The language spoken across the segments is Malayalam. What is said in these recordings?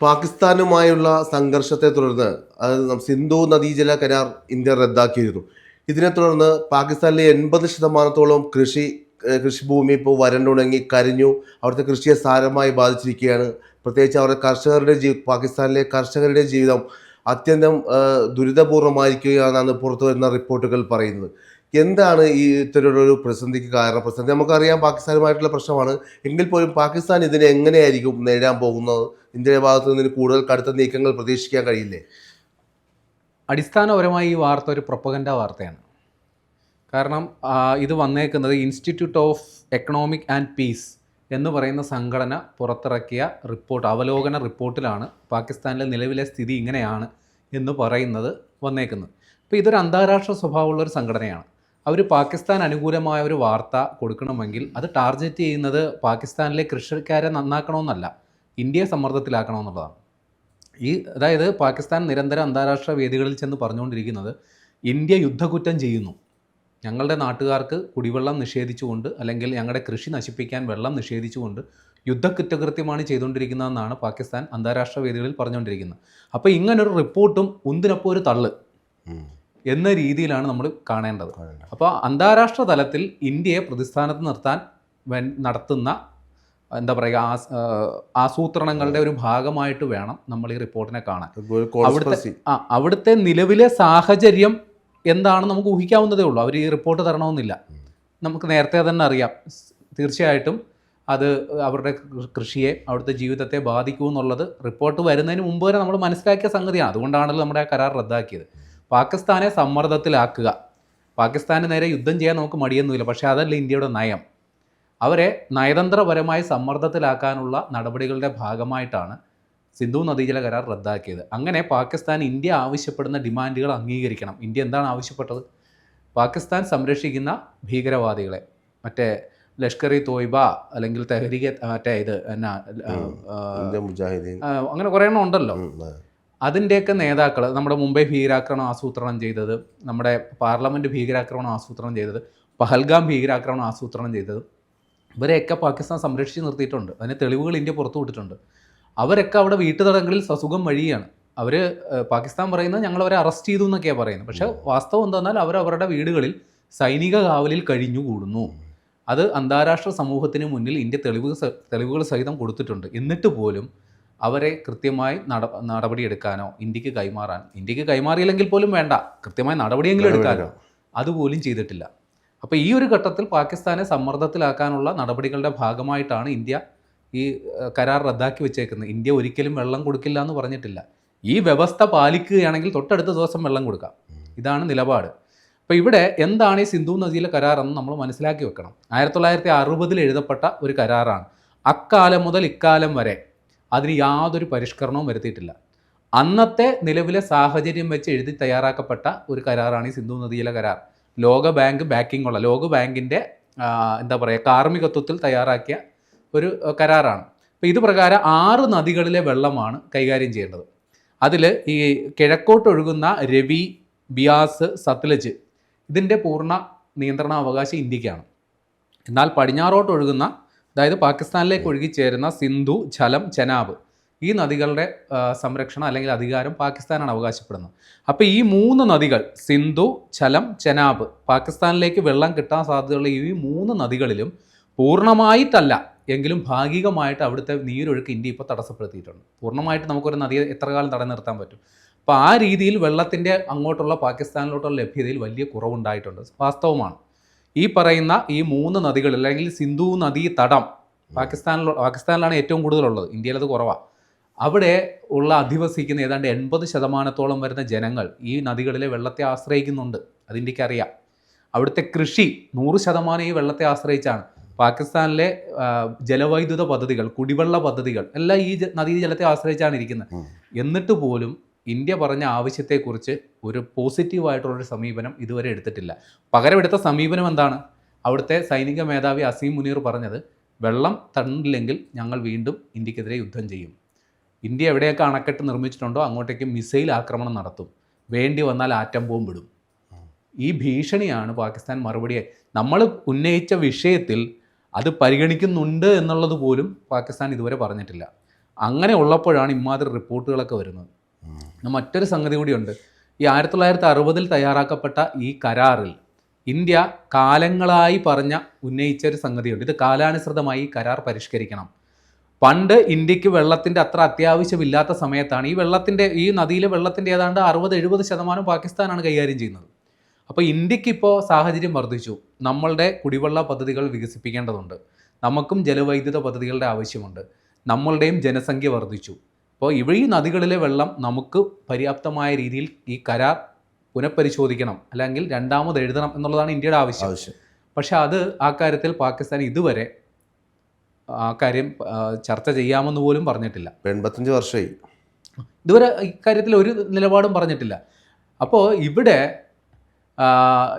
പാകിസ്ഥാനുമായുള്ള സംഘർഷത്തെ തുടർന്ന് അതായത് സിന്ധു നദീജല കരാർ ഇന്ത്യ റദ്ദാക്കിയിരുന്നു. ഇതിനെ തുടർന്ന് പാകിസ്ഥാനിലെ എൺപത് ശതമാനത്തോളം കൃഷി കൃഷിഭൂമി ഇപ്പോൾ വരണ്ടുണങ്ങി കരിഞ്ഞു. അവിടുത്തെ കൃഷിയെ സാരമായി ബാധിച്ചിരിക്കുകയാണ്. പ്രത്യേകിച്ച് അവരുടെ കർഷകരുടെ ജീവി പാകിസ്ഥാനിലെ കർഷകരുടെ ജീവിതം അത്യന്തം ദുരിതപൂർവമായിരിക്കുകയാണെന്നാണ് പുറത്തു വരുന്ന റിപ്പോർട്ടുകൾ പറയുന്നത്. എന്താണ് ഈ ഇത്തരമൊരു പ്രതിസന്ധിക്ക് കാരണം? പ്രതിസന്ധി നമുക്കറിയാം പാകിസ്ഥാനുമായിട്ടുള്ള പ്രശ്നമാണ്. എങ്കിൽ പോലും പാകിസ്ഥാൻ ഇതിനെ എങ്ങനെയായിരിക്കും നേരിടാൻ പോകുന്നത്? ഇന്ത്യയുടെ ഭാഗത്ത് നിന്ന് കൂടുതൽ കടുത്ത നീക്കങ്ങൾ പ്രതീക്ഷിക്കാൻ കഴിയില്ലേ? അടിസ്ഥാനപരമായി ഈ വാർത്ത ഒരു പ്രൊപ്പഗൻഡ വാർത്തയാണ്. കാരണം ഇത് വന്നേക്കുന്നത് institute of economic and peace എന്ന് പറയുന്ന സംഘടന പുറത്തിറക്കിയ റിപ്പോർട്ട് അവലോകന റിപ്പോർട്ടിലാണ് പാകിസ്ഥാനിലെ നിലവിലെ സ്ഥിതി ഇങ്ങനെയാണ് എന്ന് പറയുന്നത് വന്നേക്കുന്നത്. അപ്പോൾ ഇതൊരു അന്താരാഷ്ട്ര സ്വഭാവമുള്ള ഒരു സംഘടനയാണ്. അവർ പാകിസ്ഥാൻ അനുകൂലമായ ഒരു വാർത്ത കൊടുക്കണമെങ്കിൽ അത് ടാർഗറ്റ് ചെയ്യുന്നത് പാകിസ്ഥാനിലെ കൃഷിക്കാരെ നന്നാക്കണമെന്നല്ല ഇന്ത്യയെ സമ്മർദ്ദത്തിലാക്കണമെന്നുള്ളതാണ്. ഈ അതായത് പാകിസ്ഥാൻ നിരന്തരം അന്താരാഷ്ട്ര വേദികളിൽ ചെന്ന് പറഞ്ഞുകൊണ്ടിരിക്കുന്നത് ഇന്ത്യ യുദ്ധക്കുറ്റം ചെയ്യുന്നു. ഞങ്ങളുടെ നാട്ടുകാർക്ക് കുടിവെള്ളം നിഷേധിച്ചുകൊണ്ട് അല്ലെങ്കിൽ ഞങ്ങളുടെ കൃഷി നശിപ്പിക്കാൻ വെള്ളം നിഷേധിച്ചുകൊണ്ട് യുദ്ധക്കുറ്റകൃത്യമാണ് ചെയ്തുകൊണ്ടിരിക്കുന്നതെന്നാണ് പാകിസ്ഥാൻ അന്താരാഷ്ട്ര വേദികളിൽ പറഞ്ഞുകൊണ്ടിരിക്കുന്നത്. അപ്പോൾ ഇങ്ങനൊരു റിപ്പോർട്ടും ഒന്നിനൊപ്പം ഒരു തള്ള്. എന്ന രീതിയിലാണ് നമ്മൾ കാണേണ്ടത്. അപ്പോൾ അന്താരാഷ്ട്ര തലത്തിൽ ഇന്ത്യയെ പ്രതിസ്ഥാനത്ത് നിർത്താൻ നടത്തുന്ന എന്താ പറയുക ആസൂത്രണങ്ങളുടെ ഒരു ഭാഗമായിട്ട് വേണം നമ്മൾ ഈ റിപ്പോർട്ടിനെ കാണാൻ. അവിടുത്തെ ആ അവിടുത്തെ നിലവിലെ സാഹചര്യം എന്താണെന്ന് നമുക്ക് ഊഹിക്കാവുന്നതേ ഉള്ളൂ. അവർ ഈ റിപ്പോർട്ട് തരണമെന്നില്ല. നമുക്ക് നേരത്തെ തന്നെ അറിയാം. തീർച്ചയായിട്ടും അത് അവരുടെ കൃഷിയെ അവിടുത്തെ ജീവിതത്തെ ബാധിക്കൂ എന്നുള്ളത് റിപ്പോർട്ട് വരുന്നതിന് മുമ്പ് വരെ നമ്മൾ മനസ്സിലാക്കിയ സംഗതിയാണ്. അതുകൊണ്ടാണല്ലോ നമ്മുടെ ആ കരാർ റദ്ദാക്കിയത്. പാകിസ്ഥാനെ സമ്മർദ്ദത്തിലാക്കുക. പാകിസ്ഥാന് നേരെ യുദ്ധം ചെയ്യാൻ നമുക്ക് മടിയൊന്നുമില്ല. പക്ഷേ അതല്ല ഇന്ത്യയുടെ നയം. അവരെ നയതന്ത്രപരമായി സമ്മർദ്ദത്തിലാക്കാനുള്ള നടപടികളുടെ ഭാഗമായിട്ടാണ് സിന്ധു നദീജല കരാർ റദ്ദാക്കിയത്. അങ്ങനെ പാകിസ്ഥാൻ ഇന്ത്യ ആവശ്യപ്പെടുന്ന ഡിമാൻഡുകൾ അംഗീകരിക്കണം. ഇന്ത്യ എന്താണ് ആവശ്യപ്പെട്ടത്? പാകിസ്ഥാൻ സംരക്ഷിക്കുന്ന ഭീകരവാദികളെ. മറ്റേ ലഷ്കർ ഇ തോയ്ബ അല്ലെങ്കിൽ തെഹരീഖ് മറ്റേ ഇത് എന്നാ അങ്ങനെ കുറേ എണ്ണം ഉണ്ടല്ലോ. അതിന്റെയൊക്കെ നേതാക്കൾ നമ്മുടെ മുംബൈ ഭീകരാക്രമണം ആസൂത്രണം ചെയ്തത് നമ്മുടെ പാർലമെന്റ് ഭീകരാക്രമണം ആസൂത്രണം ചെയ്തത് പഹൽഗാം ഭീകരാക്രമണം ആസൂത്രണം ചെയ്തത് ഇവരെയൊക്കെ പാകിസ്ഥാൻ സംരക്ഷിച്ച് നിർത്തിയിട്ടുണ്ട്. അതിന് തെളിവുകൾ ഇന്ത്യ പുറത്തു വിട്ടിട്ടുണ്ട്. അവരൊക്കെ അവിടെ വീട്ടുതടങ്കലിൽ സസുഖം വഴിയാണ്. അവർ പാകിസ്ഥാൻ പറയുന്നത് ഞങ്ങൾ അവരെ അറസ്റ്റ് ചെയ്തു എന്നൊക്കെയാണ് പറയുന്നത്. പക്ഷേ വാസ്തവം എന്താണെന്നാൽ അവർ അവരുടെ വീടുകളിൽ സൈനിക കാവലിൽ കഴിഞ്ഞുകൂടുന്നു അത് അന്താരാഷ്ട്ര സമൂഹത്തിന് മുന്നിൽ ഇന്ത്യ തെളിവ് തെളിവുകൾ സഹിതം കൊടുത്തിട്ടുണ്ട്. എന്നിട്ട് പോലും അവരെ കൃത്യമായി നട നടപടിയെടുക്കാനോ ഇന്ത്യയ്ക്ക് കൈമാറാൻ ഇന്ത്യയ്ക്ക് കൈമാറിയില്ലെങ്കിൽ പോലും വേണ്ട. കൃത്യമായ നടപടിയെങ്കിലും എടുക്കാനോ അതുപോലും ചെയ്തിട്ടില്ല. അപ്പോൾ ഈ ഒരു ഘട്ടത്തിൽ പാകിസ്ഥാനെ സമ്മർദ്ദത്തിലാക്കാനുള്ള നടപടികളുടെ ഭാഗമായിട്ടാണ് ഇന്ത്യ ഈ കരാർ റദ്ദാക്കി വെച്ചേക്കുന്നത്. ഇന്ത്യ ഒരിക്കലും വെള്ളം കൊടുക്കില്ല എന്ന് പറഞ്ഞിട്ടില്ല. ഈ വ്യവസ്ഥ പാലിക്കുകയാണെങ്കിൽ തൊട്ടടുത്ത ദിവസം വെള്ളം കൊടുക്കാം. ഇതാണ് നിലപാട്. അപ്പോൾ ഇവിടെ എന്താണ് ഈ സിന്ധു നദിയിലെ കരാർ എന്ന് നമ്മൾ മനസ്സിലാക്കി വെക്കണം. ആയിരത്തി തൊള്ളായിരത്തി അറുപതിൽ എഴുതപ്പെട്ട ഒരു കരാറാണ്. അക്കാലം മുതൽ ഇക്കാലം വരെ അതിന് യാതൊരു പരിഷ്കരണവും വരുത്തിയിട്ടില്ല. അന്നത്തെ നിലവിലെ സാഹചര്യം വെച്ച് എഴുതി തയ്യാറാക്കപ്പെട്ട ഒരു കരാറാണ് ഈ സിന്ധു നദിയിലെ കരാർ. ലോക ബാങ്ക് ബാക്കിംഗ് ഉള്ള ലോക ബാങ്കിന്റെ എന്താ പറയുക കാർമ്മികത്വത്തിൽ തയ്യാറാക്കിയ ഒരു കരാറാണ്. അപ്പോൾ ഇത് പ്രകാരം ആറ് നദികളിലെ വെള്ളമാണ് കൈകാര്യം ചെയ്യേണ്ടത്. അതിൽ ഈ കിഴക്കോട്ടൊഴുകുന്ന രവി ബിയാസ് സത്ലജ് ഇതിന്റെ പൂർണ നിയന്ത്രണാവകാശം ഇന്ത്യക്കാണ്. എന്നാൽ പടിഞ്ഞാറോട്ട് ഒഴുകുന്ന അതായത് പാകിസ്ഥാനിലേക്ക് ഒഴുകിച്ചേരുന്ന സിന്ധു ഝലം ചെനാബ് ഈ നദികളുടെ സംരക്ഷണം അല്ലെങ്കിൽ അധികാരം പാകിസ്ഥാനാണ് അവകാശപ്പെടുന്നത്. അപ്പോൾ ഈ മൂന്ന് നദികൾ സിന്ധു ചലം ചെനാബ് പാകിസ്ഥാനിലേക്ക് വെള്ളം കിട്ടാൻ സാധ്യതയുള്ള ഈ മൂന്ന് നദികളിലും പൂർണമായിട്ടല്ല എങ്കിലും ഭാഗികമായിട്ട് അവിടുത്തെ നീരൊഴുക്ക് ഇന്ത്യ ഇപ്പോൾ തടസ്സപ്പെടുത്തിയിട്ടുണ്ട്. പൂർണമായിട്ട് നമുക്കൊരു നദിയെ എത്ര കാലം തടഞ്ഞു നിർത്താൻ പറ്റും? അപ്പോൾ ആ രീതിയിൽ വെള്ളത്തിന്റെ അങ്ങോട്ടുള്ള പാകിസ്ഥാനിലോട്ടുള്ള ലഭ്യതയിൽ വലിയ കുറവുണ്ടായിട്ടുണ്ട്. വാസ്തവമാണ്. ഈ പറയുന്ന ഈ മൂന്ന് നദികൾ അല്ലെങ്കിൽ സിന്ധു നദി തടം പാകിസ്ഥാനിൽ പാകിസ്ഥാനിലാണ് ഏറ്റവും കൂടുതലുള്ളത്. ഇന്ത്യയിൽ അത് കുറവാണ് അവിടെ ഉള്ള അധിവസിക്കുന്ന ഏതാണ്ട് എൺപത് ശതമാനത്തോളം വരുന്ന ജനങ്ങൾ ഈ നദികളിലെ വെള്ളത്തെ ആശ്രയിക്കുന്നുണ്ട്. അത് ഇന്ത്യയ്ക്ക് അറിയാം. അവിടുത്തെ കൃഷി നൂറ് ശതമാനം ഈ വെള്ളത്തെ ആശ്രയിച്ചാണ്. പാകിസ്ഥാനിലെ ജലവൈദ്യുത പദ്ധതികൾ കുടിവെള്ള പദ്ധതികൾ എല്ലാം ഈ നദീജലത്തെ ആശ്രയിച്ചാണ് ഇരിക്കുന്നത്. എന്നിട്ട് പോലും ഇന്ത്യ പറഞ്ഞ ആവശ്യത്തെക്കുറിച്ച് ഒരു പോസിറ്റീവായിട്ടുള്ളൊരു സമീപനം ഇതുവരെ എടുത്തിട്ടില്ല. പകരം എടുത്ത സമീപനം എന്താണ്? അവിടുത്തെ സൈനിക മേധാവി അസീം മുനീർ പറഞ്ഞത് വെള്ളം തണ്ടില്ലെങ്കിൽ ഞങ്ങൾ വീണ്ടും ഇന്ത്യക്കെതിരെ യുദ്ധം ചെയ്യും. ഇന്ത്യ എവിടെയൊക്കെ അണക്കെട്ട് നിർമ്മിച്ചിട്ടുണ്ടോ അങ്ങോട്ടേക്ക് മിസൈൽ ആക്രമണം നടത്തും. വേണ്ടി വന്നാൽ ആറ്റം ബോംബ് ഇടും. ഈ ഭീഷണിയാണ് പാകിസ്ഥാൻ മറുപടിയെ നമ്മൾ ഉന്നയിച്ച വിഷയത്തിൽ അത് പരിഗണിക്കുന്നുണ്ട് എന്നുള്ളത് പോലും പാകിസ്ഥാൻ ഇതുവരെ പറഞ്ഞിട്ടില്ല. അങ്ങനെ ഉള്ളപ്പോഴാണ് ഇമാതിരി റിപ്പോർട്ടുകളൊക്കെ വരുന്നത്. മറ്റൊരു സംഗതി കൂടിയുണ്ട്. ഈ ആയിരത്തി തൊള്ളായിരത്തി അറുപതിൽ തയ്യാറാക്കപ്പെട്ട ഈ കരാറിൽ ഇന്ത്യ കാലങ്ങളായി പറഞ്ഞ ഉന്നയിച്ച ഒരു സംഗതിയുണ്ട്. ഇത് കാലാനുസൃതമായി ഈ കരാർ പരിഷ്കരിക്കണം. പണ്ട് ഇന്ത്യയ്ക്ക് വെള്ളത്തിന്റെ അത്ര അത്യാവശ്യമില്ലാത്ത സമയത്താണ് ഈ വെള്ളത്തിന്റെ ഈ നദിയിലെ വെള്ളത്തിന്റെ ഏതാണ്ട് അറുപത് എഴുപത് ശതമാനം പാകിസ്ഥാനാണ് കൈകാര്യം ചെയ്യുന്നത്. അപ്പോൾ ഇന്ത്യയ്ക്ക് ഇപ്പോൾ സാഹചര്യം വർദ്ധിച്ചു. നമ്മളുടെ കുടിവെള്ള പദ്ധതികൾ വികസിപ്പിക്കേണ്ടതുണ്ട്. നമുക്കും ജലവൈദ്യുത പദ്ധതികളുടെ ആവശ്യമുണ്ട്. നമ്മളുടെയും ജനസംഖ്യ വർദ്ധിച്ചു. അപ്പോൾ ഇവ ഈ നദികളിലെ വെള്ളം നമുക്ക് പര്യാപ്തമായ രീതിയിൽ ഈ കരാർ പുനഃപരിശോധിക്കണം അല്ലെങ്കിൽ രണ്ടാമത് എഴുതണം എന്നുള്ളതാണ് ഇന്ത്യയുടെ ആവശ്യം. ആവശ്യം. പക്ഷെ അത് ആ കാര്യത്തിൽ പാകിസ്ഥാൻ ഇതുവരെ ആ കാര്യം ചർച്ച ചെയ്യാമെന്ന് പോലും പറഞ്ഞിട്ടില്ല. എൺപത്തഞ്ച് വർഷമായി. ഇതുവരെ ഇക്കാര്യത്തിൽ ഒരു നിലപാടും പറഞ്ഞിട്ടില്ല. അപ്പോൾ ഇവിടെ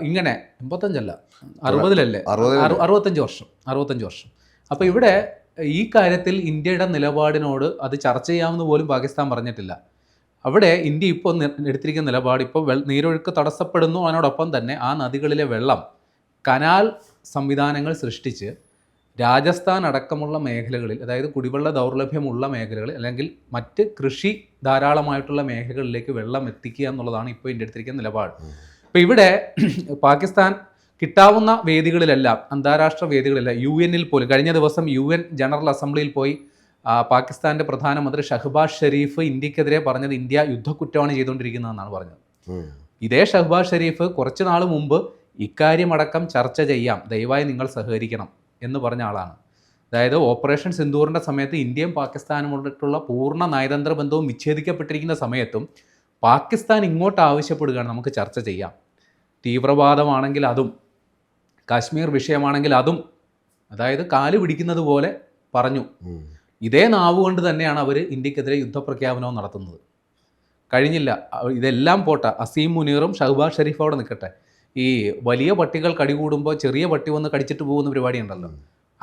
ഇങ്ങനെ എൺപത്തഞ്ചല്ല അറുപതിലല്ലേ? അറുപതിലല്ലേ? അറു- അറുപത്തഞ്ച് വർഷം അറുപത്തഞ്ച് വർഷം. അപ്പോൾ ഇവിടെ ഈ കാര്യത്തിൽ ഇന്ത്യയുടെ നിലപാടിനോട് അത് ചർച്ച ചെയ്യാമെന്ന് പോലും പാകിസ്ഥാൻ പറഞ്ഞിട്ടില്ല. അവിടെ ഇന്ത്യ ഇപ്പോൾ എടുത്തിരിക്കുന്ന നിലപാട് ഇപ്പോൾ നീരൊഴുക്ക് തടസ്സപ്പെടുന്നു അതിനോടൊപ്പം തന്നെ ആ നദികളിലെ വെള്ളം കനാൽ സംവിധാനങ്ങൾ സൃഷ്ടിച്ച് രാജസ്ഥാൻ അടക്കമുള്ള മേഖലകളിൽ അതായത് കുടിവെള്ള ദൗർലഭ്യമുള്ള മേഖലകളിൽ അല്ലെങ്കിൽ മറ്റ് കൃഷി ധാരാളമായിട്ടുള്ള മേഖലകളിലേക്ക് വെള്ളം എത്തിക്കുക എന്നുള്ളതാണ് ഇപ്പോൾ ഇന്ത്യ എടുത്തിരിക്കുന്ന നിലപാട്. അപ്പോൾ ഇവിടെ പാകിസ്ഥാൻ കിട്ടാവുന്ന വേദികളിലെല്ലാം അന്താരാഷ്ട്ര വേദികളിലെല്ലാം യു എന്നിൽ പോലും. കഴിഞ്ഞ ദിവസം യു എൻ ജനറൽ അസംബ്ലിയിൽ പോയി പാകിസ്ഥാന്റെ പ്രധാനമന്ത്രി ഷഹബാസ് ഷെരീഫ് ഇന്ത്യക്കെതിരെ പറഞ്ഞത് ഇന്ത്യ യുദ്ധക്കുറ്റമാണ് ചെയ്തുകൊണ്ടിരിക്കുന്നതെന്നാണ് പറഞ്ഞത്. ഇതേ ഷഹബാസ് ഷെരീഫ് കുറച്ച് നാൾ മുമ്പ് ഇക്കാര്യമടക്കം ചർച്ച ചെയ്യാം ദയവായി നിങ്ങൾ സഹകരിക്കണം എന്ന് പറഞ്ഞ ആളാണ്. അതായത് ഓപ്പറേഷൻ സിന്ദൂറിന്റെ സമയത്ത് ഇന്ത്യയും പാകിസ്ഥാനുമായിട്ടുള്ള പൂർണ നയതന്ത്ര ബന്ധവും വിച്ഛേദിക്കപ്പെട്ടിരിക്കുന്ന സമയത്തും പാകിസ്ഥാൻ ഇങ്ങോട്ട് ആവശ്യപ്പെടുകയാണ് നമുക്ക് ചർച്ച ചെയ്യാം. തീവ്രവാദമാണെങ്കിൽ അതും കാശ്മീർ വിഷയമാണെങ്കിൽ അതും അതായത് കാൽ പിടിക്കുന്നത് പോലെ പറഞ്ഞു. ഇതേ നാവ് കൊണ്ട് തന്നെയാണ് അവർ ഇന്ത്യക്കെതിരെ യുദ്ധപ്രഖ്യാപനവും നടത്തുന്നത്. കഴിഞ്ഞില്ല ഇതെല്ലാം പോട്ടെ അസീം മുനീറും ഷഹബാസ് ഷെരീഫ് അവിടെ നിൽക്കട്ടെ. ഈ വലിയ പട്ടികൾ കടികൂടുമ്പോൾ ചെറിയ പട്ടി വന്ന് കടിച്ചിട്ട് പോകുന്ന പരിപാടി ഉണ്ടല്ലോ.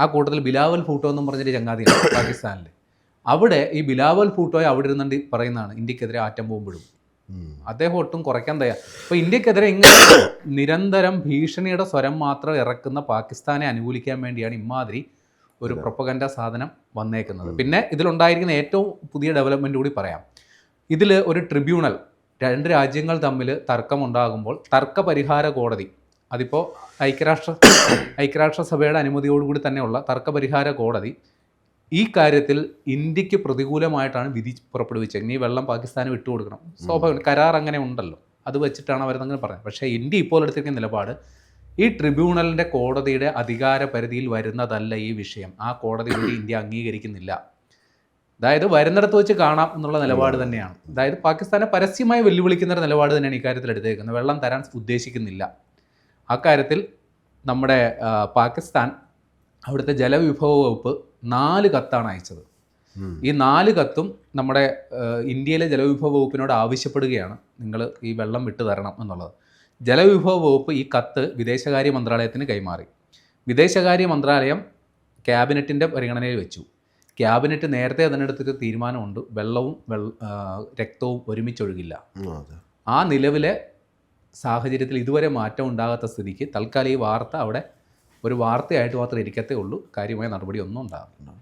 ആ കൂട്ടത്തിൽ ബിലാവൽ ഫൂട്ടോ എന്നും പറഞ്ഞൊരു ചങ്ങാതി പാകിസ്ഥാനിൽ അവിടെ ഈ ബിലാവൽ ഫൂട്ടോയെ അവിടെ ഇരുന്നുണ്ട് പറയുന്നതാണ് ഇന്ത്യക്കെതിരെ ആറ്റം പോകുമ്പോഴും. അദ്ദേഹം ഒട്ടും കുറയ്ക്കാൻ തയ്യാ. അപ്പോൾ ഇന്ത്യക്കെതിരെ ഇങ്ങനെ നിരന്തരം ഭീഷണിയുടെ സ്വരം മാത്രം ഇറക്കുന്ന പാകിസ്ഥാനെ അനുകൂലിക്കാൻ വേണ്ടിയാണ് ഇമാതിരി ഒരു പ്രൊപ്പഗൻഡ സാധനം വന്നേക്കുന്നത്. പിന്നെ ഇതിലുണ്ടായിരിക്കുന്ന ഏറ്റവും പുതിയ ഡെവലപ്മെന്റ് കൂടി പറയാം. ഇതിൽ ഒരു ട്രിബ്യൂണൽ രണ്ട് രാജ്യങ്ങൾ തമ്മിൽ തർക്കമുണ്ടാകുമ്പോൾ തർക്ക പരിഹാര കോടതി അതിപ്പോൾ ഐക്യരാഷ്ട്ര ഐക്യരാഷ്ട്രസഭയുടെ അനുമതിയോടുകൂടി തന്നെയുള്ള തർക്ക പരിഹാര കോടതി ഈ കാര്യത്തിൽ ഇന്ത്യയ്ക്ക് പ്രതികൂലമായിട്ടാണ് വിധി പുറപ്പെടുവിച്ചത്. ഇനി വെള്ളം പാകിസ്ഥാന് വിട്ടുകൊടുക്കണം സ്വാഭാവികം. കരാർ അങ്ങനെ ഉണ്ടല്ലോ. അത് വെച്ചിട്ടാണ് അവരെന്നങ്ങനെ പറഞ്ഞത് പക്ഷേ ഇന്ത്യ ഇപ്പോൾ എടുത്തിരിക്കുന്ന നിലപാട് ഈ ട്രിബ്യൂണലിന്റെ കോടതിയുടെ അധികാര പരിധിയിൽ വരുന്നതല്ല ഈ വിഷയം. ആ കോടതി കൂടി ഇന്ത്യ അംഗീകരിക്കുന്നില്ല. അതായത് വരുന്നിടത്ത് വെച്ച് കാണാം എന്നുള്ള നിലപാട് തന്നെയാണ്. അതായത് പാകിസ്ഥാനെ പരസ്യമായി വെല്ലുവിളിക്കുന്ന ഒരു നിലപാട് തന്നെയാണ് ഇക്കാര്യത്തിൽ എടുത്തേക്കുന്നത്. വെള്ളം തരാൻ ഉദ്ദേശിക്കുന്നില്ല. അക്കാര്യത്തിൽ നമ്മുടെ പാകിസ്ഥാൻ അവിടുത്തെ ജലവിഭവ വകുപ്പ് നാല് കത്താണ് അയച്ചത്. ഈ നാല് കത്തും നമ്മുടെ ഇന്ത്യയിലെ ജലവിഭവ വകുപ്പിനോട് ആവശ്യപ്പെടുകയാണ്. നിങ്ങൾ ഈ വെള്ളം വിട്ടു തരണം എന്നുള്ളത്. ജലവിഭവ വകുപ്പ് ഈ കത്ത് വിദേശകാര്യ മന്ത്രാലയത്തിന് കൈമാറി. വിദേശകാര്യ മന്ത്രാലയം ക്യാബിനറ്റിന്റെ പരിഗണനയിൽ വെച്ചു. ക്യാബിനറ്റ് നേരത്തെ അതിനെടുത്തിട്ട് തീരുമാനമുണ്ട്. വെള്ളവും രക്തവും ഒരുമിച്ചൊഴുകില്ല. ആ നിലവിലെ സാഹചര്യത്തിൽ ഇതുവരെ മാറ്റം ഉണ്ടാകാത്ത സ്ഥിതിക്ക് തൽക്കാലം ഈ വാർത്ത അവിടെ ഒരു വാർത്തയായിട്ട് മാത്രമേ ഇരിക്കത്തേ ഉള്ളൂ. കാര്യമായ നടപടി ഒന്നും ഉണ്ടാകുന്നില്ല